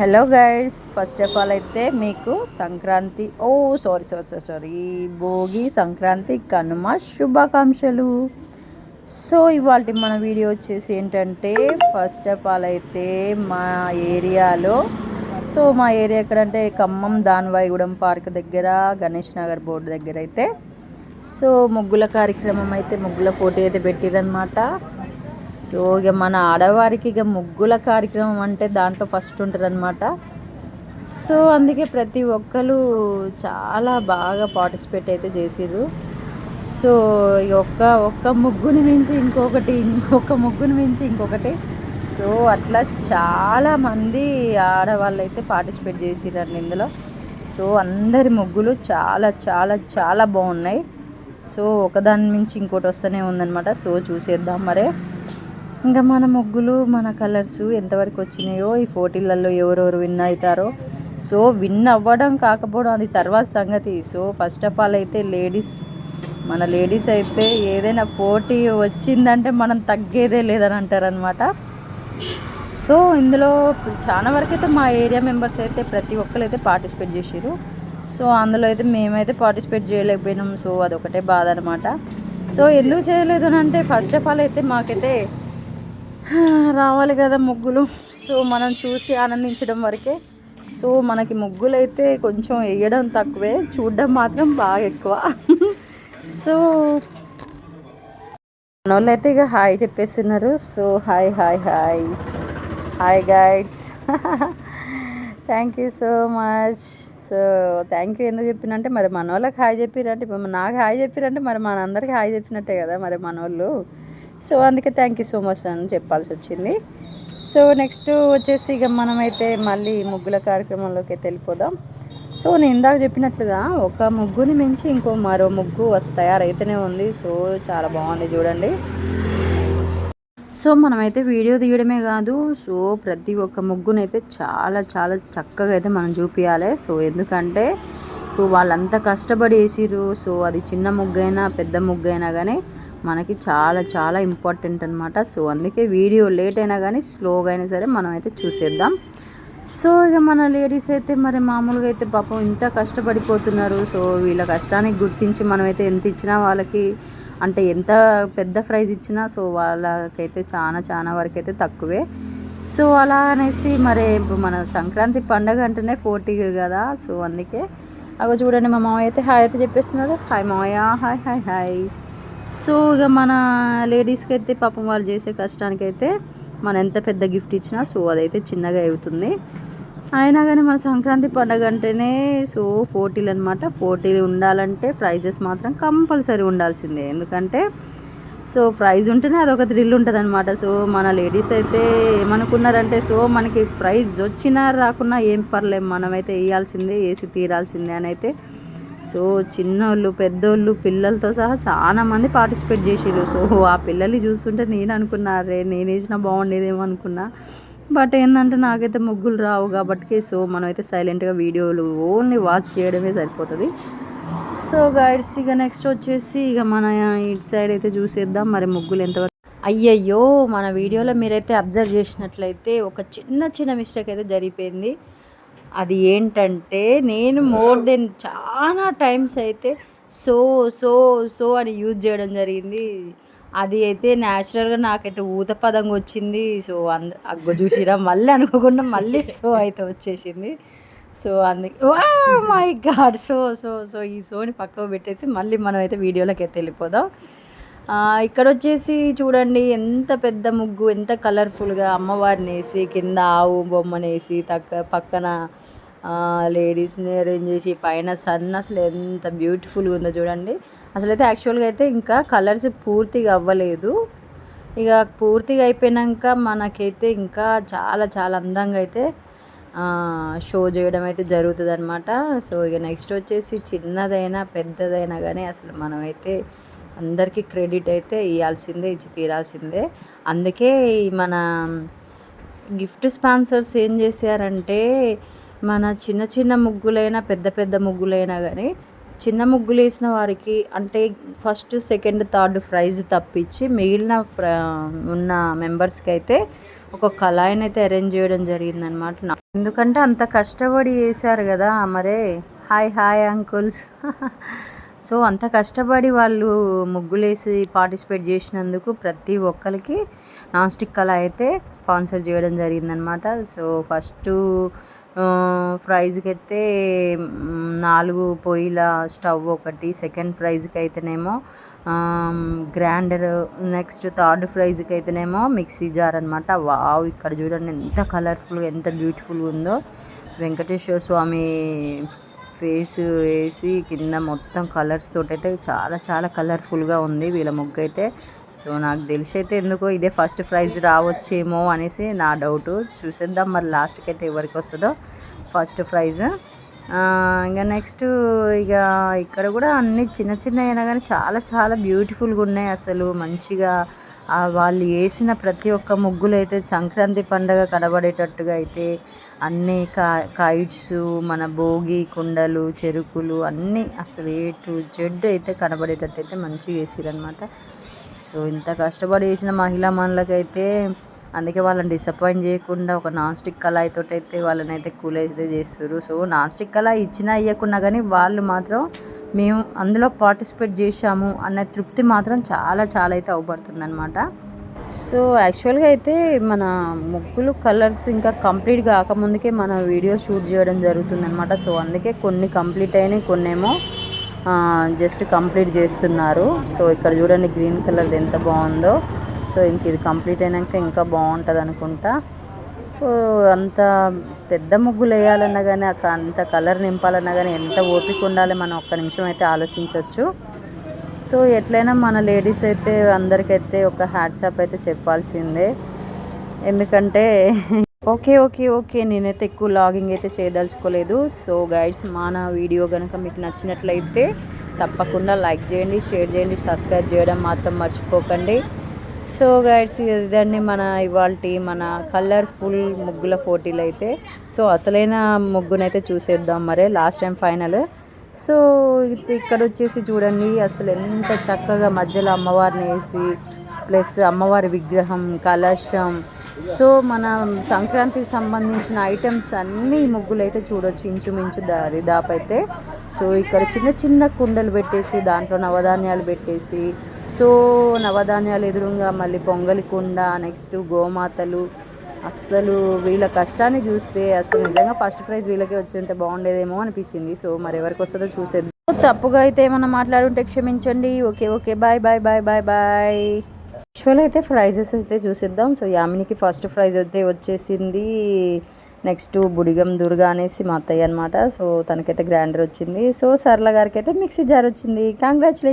Hello guys first of all అయితే మీకు సంక్రాంతి ఓ sorry sorry sorry sorry Bhogi Sankranti Kanuma శుభాకాంక్షలు. So ఇవాళ మన వీడియో వచ్చేసి ఏంటంటే ఫస్ట్ ఆఫ్ ఆల్ అయితే మా ఏరియాలో సో మా ఏరియా ఎక్కడంటే ఖమ్మం దానవాయిగూడెం పార్క్ దగ్గర గణేష్ నగర్ బోర్డు దగ్గర అయితే. సో ముగ్గుల కార్యక్రమం అయితే ముగ్గుల పోటీ అయితే పెట్టిరనమాట సో ఇక మన ఆడవారికి ఇక ముగ్గుల కార్యక్రమం అంటే దాంట్లో ఫస్ట్ ఉంటుందన్నమాట. సో అందుకే ప్రతి ఒక్కరు చాలా బాగా పార్టిసిపేట్ అయితే చేసిర్రు. సో ఇక ఒక్క ఒక్క ముగ్గుని మించి ఇంకొకటి ఇంకొక ముగ్గుని మించి ఇంకొకటి. సో అట్లా చాలా మంది ఆడవాళ్ళు అయితే పార్టిసిపేట్ చేసిరండి ఇందులో. సో అందరి ముగ్గులు చాలా చాలా చాలా బాగున్నాయి. సో ఒకదాని మించి ఇంకోటి వస్తూనే ఉందన్నమాట. సో చూసేద్దాం మరే. ఇంకా మన ముగ్గులు మన కలర్స్ ఎంతవరకు వచ్చినాయో ఈ పోటీలలో ఎవరెవరు విన్ అవుతారో. సో విన్ అవ్వడం కాకపోవడం అది తర్వాత సంగతి. సో ఫస్ట్ ఆఫ్ ఆల్ అయితే లేడీస్ మన లేడీస్ అయితే ఏదైనా పోటీ వచ్చిందంటే మనం తగ్గేదే లేదని అంటారనమాట సో ఇందులో చాలా వరకు అయితే మా ఏరియా మెంబర్స్ అయితే ప్రతి ఒక్కరు అయితే పార్టిసిపేట్ చేసారు సో అందులో అయితే మేమైతే పార్టిసిపేట్ చేయలేకపోయినాం. సో అదొకటే బాధ అనమాట సో ఎందుకు చేయలేదు అని అంటే ఫస్ట్ ఆఫ్ ఆల్ అయితే మాకైతే రావాలి కదా ముగ్గులు. సో మనం చూసి ఆనందించడం వరకే. సో మనకి ముగ్గులు అయితే కొంచెం వేయడం తక్కువే. చూడడం మాత్రం బాగా ఎక్కువ. సో మన వాళ్ళు అయితే ఇక హాయ్ చెప్పేస్తున్నారు. So hi hi hi. Hi guys thank you so much so thank you ఎందుకు చెప్పినంటే మరి మన వాళ్ళకి హాయ్ చెప్పిరంటే ఇప్పుడు నాకు హాయ్ చెప్పిరంటే మరి మన అందరికి హాయ్ చెప్పినట్టే కదా మరి మన వాళ్ళు సో అందుకే థ్యాంక్ యూ సో మచ్ అని చెప్పాల్సి వచ్చింది. సో నెక్స్ట్ వచ్చేసి ఇక మనమైతే మళ్ళీ ముగ్గుల కార్యక్రమంలోకి అయితే వెళ్ళిపోదాం. సో నేను ఇందాక చెప్పినట్లుగా ఒక ముగ్గుని మించి ఇంకో మరో ముగ్గు వస్తు తయారైతేనే ఉంది. సో చాలా బాగుంది చూడండి. సో మనమైతే వీడియో తీయడమే కాదు సో ప్రతి ఒక్క ముగ్గునైతే చాలా చాలా చక్కగా అయితే మనం చూపించాలి సో ఎందుకంటే సో వాళ్ళంతా కష్టపడి వేసిరు సో అది చిన్న ముగ్గైనా పెద్ద ముగ్గైనా కానీ మనకి చాలా చాలా ఇంపార్టెంట్ అనమాట సో అందుకే వీడియో లేట్ అయినా కానీ స్లోగా అయినా సరే మనం అయితే చూసేద్దాం. సో ఇక మన లేడీస్ అయితే మరి మామూలుగా అయితే పాపం ఇంత కష్టపడిపోతున్నారు. సో వీళ్ళ కష్టానికి గుర్తించి మనమైతే ఎంత ఇచ్చినా వాళ్ళకి అంటే ఎంత పెద్ద ప్రైజ్ ఇచ్చినా సో వాళ్ళకైతే చాలా చాలా వరకు అయితే తక్కువే. సో అలా అనేసి మరి ఇప్పుడు మన సంక్రాంతి పండగ అంటేనే పోటీ కదా. సో అందుకే అవి చూడండి మా మామయ్య అయితే హాయ్ అయితే చెప్పేస్తున్నారు హాయ్ మామయ్య హాయ్ హాయ్ హాయ్ సో ఇక మన లేడీస్కి అయితే పాపం వాళ్ళు చేసే కష్టానికైతే మనం ఎంత పెద్ద గిఫ్ట్ ఇచ్చినా సో అదైతే చిన్నగా అవుతుంది. అయినా కానీ మన సంక్రాంతి పండగ అంటేనే సో పోటీలు అనమాట పోటీలు ఉండాలంటే ప్రైజెస్ మాత్రం కంపల్సరీ ఉండాల్సిందే. ఎందుకంటే సో ప్రైజ్ ఉంటేనే అదొక థ్రిల్ ఉంటుంది అనమాట సో మన లేడీస్ అయితే ఏమనుకున్నారంటే సో మనకి ప్రైజ్ వచ్చినా రాకున్నా ఏం పర్లేం మనమైతే వేయాల్సిందే వేసి తీరాల్సిందే అని అయితే సో చిన్నోళ్ళు పెద్దోళ్ళు పిల్లలతో సహా చాలా మంది పార్టిసిపేట్ చేసిరు సో ఆ పిల్లల్ని చూస్తుంటే నేను అనుకున్నా అరే నేను వేసినా బాగుండేదేమో అనుకున్నా. బట్ ఏంటంటే నాకైతే ముగ్గులు రావు కాబట్టి సో మనమైతే సైలెంట్గా వీడియోలు ఓన్లీ వాచ్ చేయడమే సరిపోతుంది. సో గైడ్స్ ఇక నెక్స్ట్ వచ్చేసి ఇక మన ఇటు సైడ్ అయితే చూసేద్దాం. మరి ముగ్గులు ఎంతవరకు అయ్యయ్యో! మన వీడియోలో మీరైతే అబ్జర్వ్ చేసినట్లయితే ఒక చిన్న చిన్న మిస్టేక్ అయితే జరిగిపోయింది. అది ఏంటంటే నేను మోర్ దెన్ చాలా టైమ్స్ అయితే సో సో సో అని యూజ్ చేయడం జరిగింది. అది అయితే న్యాచురల్గా నాకైతే ఊత పదంగా వచ్చింది. సో అంద అగ్గ చూసిరా మళ్ళీ అనుకోకుండా మళ్ళీ సో అయితే వచ్చేసింది. సో అందుకే my God! So so so ఈ సోని పక్కకు పెట్టేసి మళ్ళీ మనం అయితే వీడియోలోకి అయితే వెళ్ళిపోదాం. ఇక్కడ వచ్చేసి చూడండి ఎంత పెద్ద ముగ్గు ఎంత కలర్ఫుల్గా అమ్మవారిని వేసి కింద ఆవు బొమ్మను వేసి తక్క పక్కన లేడీస్ని అరేంజ్ చేసి పైన సన్ అసలు ఎంత బ్యూటిఫుల్గా ఉందో చూడండి. అసలు అయితే యాక్చువల్గా అయితే ఇంకా కలర్స్ పూర్తిగా అవ్వలేదు. ఇక పూర్తిగా అయిపోయాక మనకైతే ఇంకా చాలా చాలా అందంగా అయితే షో చేయడం అయితే జరుగుతుంది అనమాట సో ఇక నెక్స్ట్ వచ్చేసి చిన్నదైనా పెద్దదైనా కానీ అసలు మనమైతే అందరికీ క్రెడిట్ అయితే ఇవ్వాల్సిందే ఇచ్చి తీరాల్సిందే. అందుకే మన గిఫ్ట్ స్పాన్సర్స్ ఏం చేశారంటే మన చిన్న చిన్న ముగ్గులైనా పెద్ద పెద్ద ముగ్గులైనా కానీ చిన్న ముగ్గులు వేసిన వారికి అంటే ఫస్ట్ సెకండ్ థర్డ్ ప్రైజ్ తప్పించి మిగిలిన ఉన్న మెంబర్స్కి అయితే ఒక కళాయిని అయితే అరేంజ్ చేయడం జరిగిందనమాట ఎందుకంటే అంత కష్టపడి చేశారు కదా మరే. Hi hi uncles. సో అంత కష్టపడి వాళ్ళు ముగ్గులేసి పార్టిసిపేట్ చేసినందుకు ప్రతి ఒక్కరికి నాన్ స్టిక్ కళ అయితే స్పాన్సర్ చేయడం జరిగిందనమాట. సో ఫస్ట్ ప్రైజ్కి అయితే నాలుగు పొయ్యిల స్టవ్ ఒకటి సెకండ్ ప్రైజ్కి అయితేనేమో గ్రైండర్ నెక్స్ట్ థర్డ్ ప్రైజ్కి అయితేనేమో మిక్సీ జార్ అనమాట. వావ్ ఇక్కడ చూడండి ఎంత కలర్ఫుల్గా ఎంత బ్యూటిఫుల్గా ఉందో. వెంకటేశ్వర స్వామి ఫేస్ వేసి కింద మొత్తం కలర్స్ తోటైతే అయితే చాలా చాలా కలర్ఫుల్గా ఉంది వీళ్ళ ముగ్గు అయితే సో నాకు తెలిసి అయితే ఎందుకో ఇదే ఫస్ట్ ప్రైజ్ రావచ్చేమో అనేసి నా డౌట్. చూసేద్దాం మరి లాస్ట్కి అయితే ఎవరికి వస్తుందో ఫస్ట్ ప్రైజ్. ఇంకా నెక్స్ట్ ఇక ఇక్కడ కూడా అన్ని చిన్న చిన్న అయినా కానీ చాలా చాలా బ్యూటిఫుల్గా ఉన్నాయి అసలు. మంచిగా వాళ్ళు వేసిన ప్రతి ఒక్క ముగ్గులు అయితే సంక్రాంతి పండగ కనబడేటట్టుగా అయితే అన్ని కా కైట్స్ మన భోగి కుండలు చెరుకులు అన్నీ అసలు ఏ టు జెడ్ అయితే కనబడేటట్టు అయితే మంచిగా వేసిరనమాట సో ఇంత కష్టపడి చేసిన మహిళా మనులకైతే అందుకే వాళ్ళని డిసప్పాయింట్ చేయకుండా ఒక నాన్ స్టిక్ కళాయితో అయితే వాళ్ళని అయితే కూల్ అయితే చేస్తారు సో నాన్ స్టిక్ కళాయి ఇచ్చినా ఇవ్వకున్నా కానీ వాళ్ళు మాత్రం మేము అందులో పార్టిసిపేట్ చేశాము అనే తృప్తి మాత్రం చాలా చాలా అయితే అవుపడుతుందనమాట సో యాక్చువల్గా అయితే మన ముగ్గులు కలర్స్ ఇంకా కంప్లీట్ కాకముందుకే మన వీడియో షూట్ చేయడం జరుగుతుంది అనమాట సో అందుకే కొన్ని కంప్లీట్ అయినాయి కొన్ని ఏమో జస్ట్ కంప్లీట్ చేస్తున్నారు. సో ఇక్కడ చూడండి గ్రీన్ కలర్ ఎంత బాగుందో. సో ఇంక ఇది కంప్లీట్ అయినాక ఇంకా బాగుంటుంది అనుకుంటా సో అంత పెద్ద ముగ్గులు వేయాలన్నా కానీ అంత కలర్ నింపాలన్నా కానీ ఎంత ఓపిక ఉండాలి మనం ఒక్క నిమిషం అయితే ఆలోచించవచ్చు సో ఎట్లయినా మన లేడీస్ అయితే అందరికైతే ఒక హ్యాట్సాప్ అయితే చెప్పాల్సిందే. ఎందుకంటే ఓకే ఓకే ఓకే నేనైతే ఎక్కువ లాగింగ్ అయితే చేయదలుచుకోలేదు. సో గైడ్స్ మన వీడియో కనుక మీకు నచ్చినట్లయితే తప్పకుండా లైక్ చేయండి షేర్ చేయండి సబ్స్క్రైబ్ చేయడం మాత్రం మర్చిపోకండి. సో గైడ్స్ ఇదండి మన ఇవాళ మన కలర్ఫుల్ ముగ్గుల పోటీలు అయితే సో అసలైన ముగ్గునైతే చూసేద్దాం మరే లాస్ట్ టైం ఫైనల్ సో ఇక్కడ వచ్చేసి చూడండి అసలు ఎంత చక్కగా మధ్యలో అమ్మవారిని వేసి ప్లస్ అమ్మవారి విగ్రహం కలశం. సో మన సంక్రాంతికి సంబంధించిన ఐటమ్స్ అన్నీ ముగ్గులు అయితే చూడొచ్చు ఇంచుమించు దారిదాపు అయితే సో ఇక్కడ చిన్న చిన్న కుండలు పెట్టేసి దాంట్లో నవధాన్యాలు పెట్టేసి సో నవధాన్యాలు ఎదురుగా మళ్ళీ పొంగలి కుండ నెక్స్ట్ గోమాతలు. అస్సలు వీళ్ళ కష్టాన్ని చూస్తే అసలు నిజంగా ఫస్ట్ ప్రైజ్ వీళ్ళకే వచ్చి ఉంటే బాగుండేదేమో అనిపించింది. సో మరి ఎవరికి వస్తుందో చూసేద్దాం. తప్పుగా అయితే ఏమన్నా మాట్లాడుంటే క్షమించండి. Okay okay bye bye bye bye bye actual అయితే ప్రైజెస్ అయితే చూసిద్దాం. సో యామినికి ఫస్ట్ ప్రైజ్ అయితే వచ్చేసింది. నెక్స్ట్ బుడిగం దుర్గా అనేసి మా అత్తయ్య అనమాట సో తనకైతే గ్రైండర్ వచ్చింది. సో సర్ల గారికి అయితే మిక్సీ జార్ వచ్చింది. కంగ్రాచులేషన్